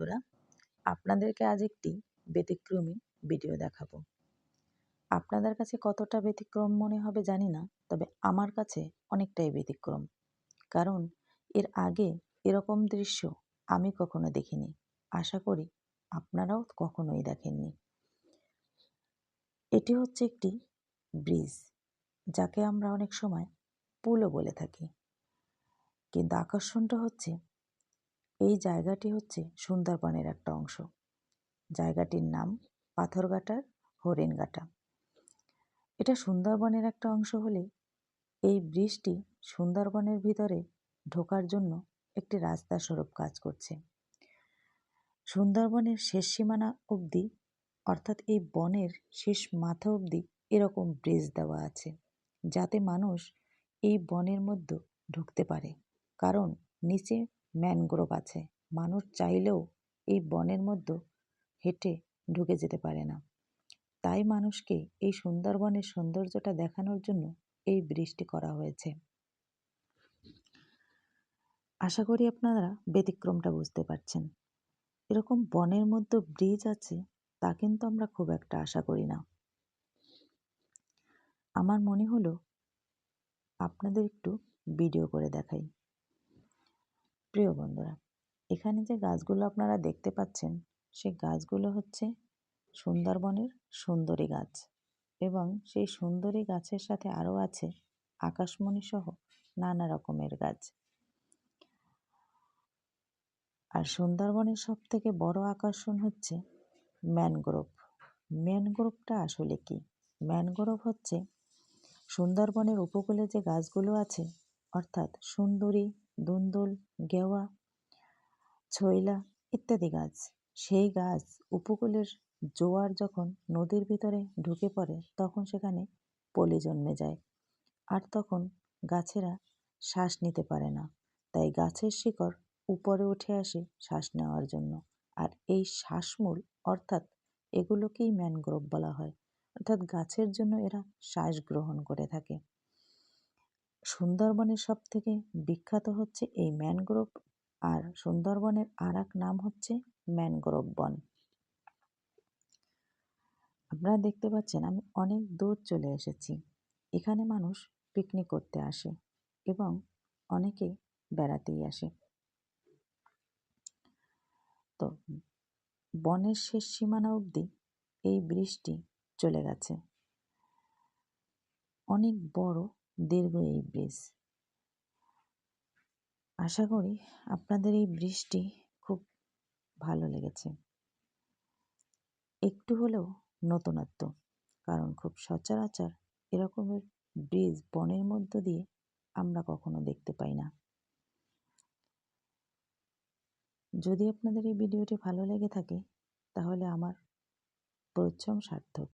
বন্ধুরা, আপনাদেরকে আজ একটি ব্যতিক্রমী ভিডিও দেখাবো। আপনাদের কাছে কতটা ব্যতিক্রম মনে হবে জানি না, তবে আমার কাছে অনেকটাই ব্যতিক্রম। কারণ এর আগে এরকম দৃশ্য আমি কখনো দেখিনি। আশা করি আপনারাও কখনোই দেখেননি। এটি হচ্ছে একটি ব্রিজ, যাকে আমরা অনেক সময় পুলও বলে থাকি। কিন্তু আকর্ষণটা হচ্ছে এই জায়গাটি হচ্ছে সুন্দরবনের একটা অংশ। জায়গাটির নাম পাথরঘাটার হরিণঘাটা। এটা সুন্দরবনের একটা অংশ হলে এই ব্রিজটি সুন্দরবনের ভিতরে ঢোকার জন্য একটি রাস্তা স্বরূপ কাজ করছে। সুন্দরবনের শেষ সীমানা অবধি, অর্থাৎ এই বনের শেষ মাথা অবধি এরকম ব্রিজ দেওয়া আছে, যাতে মানুষ এই বনের মধ্যে ঢুকতে পারে। কারণ নিচে ম্যানগ্রোভ আছে। মানুষ চাইলেও এই বনের মধ্যে হেঁটে ঢুকে যেতে পারে না। তাই মানুষকে এই সুন্দরবনের সৌন্দর্যটা দেখানোর জন্য এই ব্রিজটি করা হয়েছে। আশা করি আপনারা ব্যতিক্রমটা বুঝতে পারছেন। এরকম বনের মধ্যে ব্রিজ আছে, তা কিন্তু আমরা খুব একটা আশা করি না। আমার মনে হলো আপনাদের একটু ভিডিও করে দেখাই। প্রিয় বন্ধুরা, এখানে যে গাছগুলো আপনারা দেখতে পাচ্ছেন সে গাছগুলো হচ্ছে সুন্দরবনের সুন্দরী গাছ এবং সেই সুন্দরী গাছের সাথে আরও আছে আকাশমণি সহ নানা রকমের গাছ। আর সুন্দরবনের সব থেকে বড় আকর্ষণ হচ্ছে ম্যানগ্রোভ। ম্যানগ্রোভটা আসলে কি? ম্যানগ্রোভ হচ্ছে সুন্দরবনের উপকূলে যে গাছগুলো আছে, অর্থাৎ সুন্দরী দুন্দুল, গেওয়া ছইলা ইত্যাদি গাছ। সেই গাছ উপকূলের জোয়ার যখন নদীর ভিতরে ঢুকে পড়ে, তখন সেখানে পলি জন্মে যায়। আর তখন গাছেরা শ্বাস নিতে পারে না। তাই গাছের শিকড় উপরে উঠে আসে শ্বাস নেওয়ার জন্য। আর এই শ্বাসমূল, অর্থাৎ এগুলোকেই ম্যানগ্রোভ বলা হয়, অর্থাৎ গাছের জন্য এরা শ্বাস গ্রহণ করে থাকে। সুন্দরবনের সব থেকে বিখ্যাত হচ্ছে এই ম্যানগ্রোভ, আর সুন্দরবনের আর এক নাম হচ্ছে ম্যানগ্রোভ বন। আপনারা দেখতে পাচ্ছেন আমি অনেক দূর চলে এসেছি। এখানে মানুষ পিকনিক করতে আসে এবং অনেকে বেড়াতেই আসে। তো বনের শেষ সীমানা অবধি এই ব্রিজটি চলে গেছে। অনেক বড় দীর্ঘ এই ব্রিজ। আশা করি আপনাদের এই ব্রিজটি খুব ভালো লেগেছে। একটু হলেও নতুনত্ব, কারণ খুব সচরাচর এরকমের ব্রিজ বনের মধ্য দিয়ে আমরা কখনো দেখতে পাই না। যদি আপনাদের এই ভিডিওটি ভালো লেগে থাকে, তাহলে আমার পরিশ্রম সার্থক।